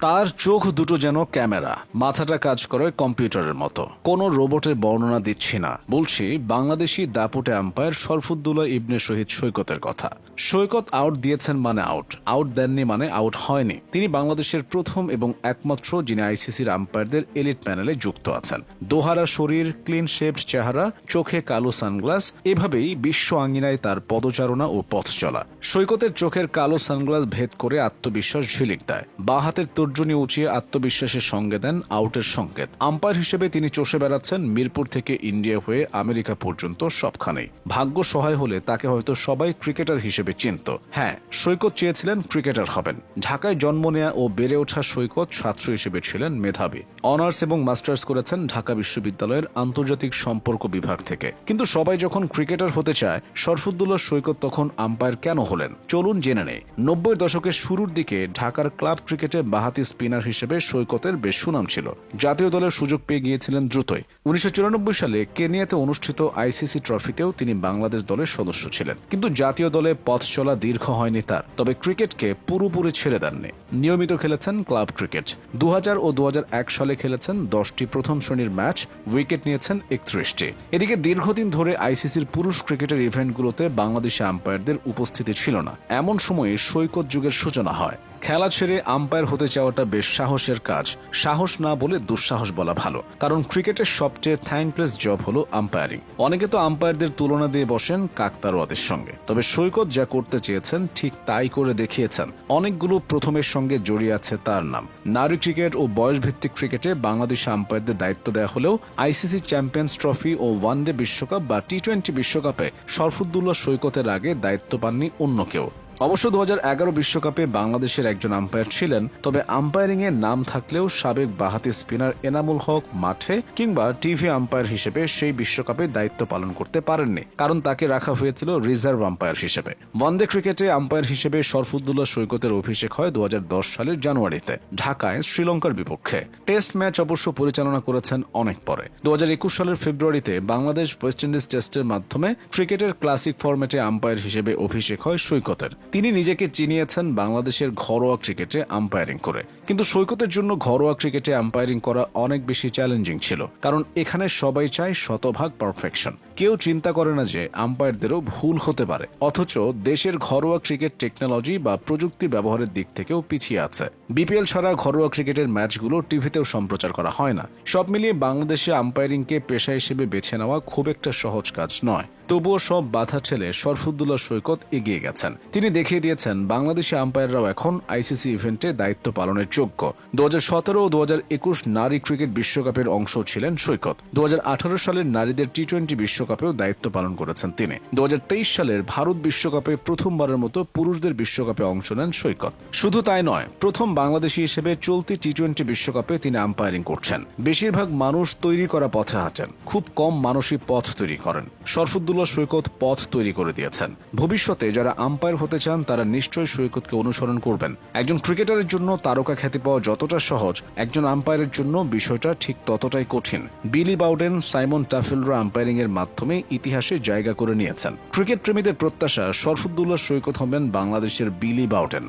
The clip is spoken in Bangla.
তার চোখ দুটো যেন ক্যামেরা। মাথাটা কাজ করে কম্পিউটারের মতো। কোনো রোবটের বর্ণনা দিচ্ছি না। বলছি, বাংলাদেশি দাপুটে আম্পায়ার শরফুদ্দুল্লাহ ইবনে শহীদ সৈকতের কথা। সৈকত আউট দিয়েছেন মানে আউট। আউট দেননি মানে আউট হয়নি। তিনি বাংলাদেশের প্রথম এবং একমাত্র যিনি আইসিসির আম্পায়ারদের এলিট প্যানেলে যুক্ত আছেন। দোহারা শরীর, ক্লিন শেপড চেহারা, চোখে কালো সানগ্লাস, এভাবেই বিশ্ব আঙ্গিনায় তার পদচারণা ও পথ চলা সৈকতের চোখের কালো সানগ্লাস ভেদ করে আত্মবিশ্বাস ঝিলিক দেয়। বাঁ হাতের তর্জনী উঁচিয়ে আত্মবিশ্বাসের সঙ্গে দেন আউটের সংকেত। আম্পায়ার হিসেবে তিনি চষে বেড়াচ্ছেন মিরপুর থেকে ইন্ডিয়া হয়ে আমেরিকা পর্যন্ত সবখানেই। ভাগ্য সহায় হলে তাকে হয়তো সবাই ক্রিকেটার হিসেবে চিনত। হ্যাঁ সৈকত চেয়েছিলেন ক্রিকেটার হবেন। ঢাকায় জন্ম নেয়া ও বেড়ে ওঠা সৈকত ছাত্র হিসেবে ছিলেন মেধাবী। অনার্স এবং মাস্টার্স করেছেন ঢাকা বিশ্ববিদ্যালয়ের আন্তর্জাতিক সম্পর্ক বিভাগ থেকে। কিন্তু সবাই যখন ক্রিকেটার হতে চায় শরফুদ্দুল্লাহ সৈকত তখন আম্পায়ার কেন হলেন? চলুন জেনে নেই। নব্বই দশকের শুরুর দিকে ঢাকার ক্লাব ক্রিকেটে বাহাতি স্পিনার হিসেবে সৈকতের বেশ সুনাম ছিল। জাতীয় দলের সুযোগ পেয়ে গিয়েছিলেন দ্রুতই। উনিশশো চুরানব্বই সালে কেনিয়াতে অনুষ্ঠিত আইসিসি ট্রফিতেও তিনি বাংলাদেশ দলের সদস্য ছিলেন। কিন্তু জাতীয় দলে পথ চলা দীর্ঘ হয়নি তার। তবে ক্রিকেটকে পুরোপুরি ছেড়ে দেননি। নিয়মিত খেলেছেন ক্লাব ক্রিকেট। দু ও দু হাজার এক সালে খেলেছেন দশটি প্রথম শ্রেণির ম্যাচ, উইকেট নিয়েছেন একত্রিশটি। এদিকে দীর্ঘদিন ধরে আইসিসির পুরুষ ক্রিকেটের ইভেন্টগুলোতে বাংলাদেশি আম্পায়ারদের উপস্থিতি ছিল না। এমন সময়ে সৈকত যুগের সূচনা হয়। খেলা ছেড়ে আম্পায়ার হতে চাওয়াটা বেশ সাহসের কাজ। সাহস না বলে দুঃসাহস বলা ভালো। কারণ ক্রিকেটের সবচেয়ে থ্যাঙ্কলেস জব হলো আম্পায়ারিং অনেকে তো আম্পায়ারদের তুলনা দিয়ে বসেন কাকতারোয়াদের সঙ্গে। তবে সৈকত যা করতে চেয়েছেন, ঠিক তাই করে দেখিয়েছেন। অনেকগুলো প্রথমের সঙ্গে জড়িয়ে আছে তার নাম। নারী ক্রিকেট ও বয়সভিত্তিক ক্রিকেটে বাংলাদেশ আম্পায়ারদের দায়িত্ব দেওয়া হলেও আইসিসি চ্যাম্পিয়ন্স ট্রফি ও ওয়ানডে বিশ্বকাপ বা টি টোয়েন্টি বিশ্বকাপে শরফুদ্দুল্লাহ সৈকতের আগে দায়িত্ব পাননি অন্য কেউ। অবশ্য দু বিশ্বকাপে বাংলাদেশের একজন আম্পায়ার ছিলেন, তবে আম্পায়ারিং এর নাম থাকলেও সাবেক বাহাতি স্পিনার এনামুল হক মাঠে কিংবা টিভি আম্পায়ার হিসেবে সেই বিশ্বকাপে দায়িত্ব পালন করতে পারেননি, কারণ তাকে রাখা হয়েছিল রিজার্ভ আম্পায়ার হিসেবে। ওয়ানডে ক্রিকেটে আম্পায়ার হিসেবে শরফুদ্দুল্লাহ সৈকতের অভিষেক হয় দু হাজার দশ সালের জানুয়ারিতে, ঢাকায় শ্রীলঙ্কার বিপক্ষে। টেস্ট ম্যাচ অবশ্য পরিচালনা করেছেন অনেক পরে। দু হাজার একুশ সালের ফেব্রুয়ারিতে বাংলাদেশ ওয়েস্ট ইন্ডিজ টেস্টের মাধ্যমে ক্রিকেটের ক্লাসিক ফরম্যাটে আম্পায়ার হিসেবে অভিষেক হয় সৈকতের। তিনি নিজেকে চিনিয়েছেন বাংলাদেশের ঘরোয়া ক্রিকেটে আম্পায়ারিং করে। কিন্তু সৈকতের জন্য ঘরোয়া ক্রিকেটে আম্পায়ারিং করা অনেক বেশি চ্যালেঞ্জিং ছিল, কারণ এখানে সবাই চায় শতভাগ পারফেকশন কেউ চিন্তা করে না যে আম্পায়ারদেরও ভুল হতে পারে। অথচ দেশের ঘরোয়া ক্রিকেট টেকনোলজি বা প্রযুক্তি ব্যবহারের দিক থেকেও পিছিয়ে আছে। বিপিএল ছাড়া ঘরোয়া ক্রিকেটের ম্যাচগুলো টিভিতেও সম্প্রচার করা হয় না। সব মিলিয়ে বাংলাদেশে আম্পায়ারিংকে পেশা হিসেবে বেছে নেওয়া খুব একটা সহজ কাজ নয়। তবুও সব বাধা ঠেলে শরফুদ্দুল্লাহ সৈকত এগিয়ে গেছেন। তিনি দেখিয়ে দিয়েছেন, বাংলাদেশি আম্পায়াররাও এখন আইসিসি ইভেন্টে দায়িত্ব পালনের যোগ্য। দু হাজার সতেরো ও দু হাজার একুশ নারী ক্রিকেট বিশ্বকাপের অংশ ছিলেন সৈকত। দু হাজার আঠারো সালের নারীদের টি টোয়েন্টি বিশ্বকাপেও দায়িত্ব পালন করেছেন তিনি। দু হাজার তেইশ সালের ভারত বিশ্বকাপে প্রথমবারের মতো পুরুষদের বিশ্বকাপে অংশ নেন সৈকত। শুধু তাই নয়, প্রথম বাংলাদেশি হিসেবে চলতি টি টোয়েন্টি বিশ্বকাপে তিনি আম্পায়ারিং করছেন। বেশিরভাগ মানুষ তৈরি করা পথে হাঁটেন, খুব কম মানুষই পথ তৈরি করেন। শরফুদ্দুল্লাহ সৈকত পথ তৈরি করে দিয়েছেন। ভবিষ্যতে যারা আম্পায়ার হতে চান, তারা নিশ্চয়ই সৈকতকে অনুসরণ করবেন। একজন ক্রিকেটারের জন্য তারকা খ্যাতি পাওয়া যতটা সহজ, একজন আম্পায়ারের জন্য বিষয়টা ঠিক ততটাই কঠিন। বিলি বাউডেন, সাইমন টাফেলরা আম্পায়ারিং এর মাধ্যমে ইতিহাসে জায়গা করে নিয়েছেন। ক্রিকেট প্রেমীদের প্রত্যাশা শরফুদ্দুল্লাহ সৈকত হবেন বাংলাদেশের বিলি বাউডেন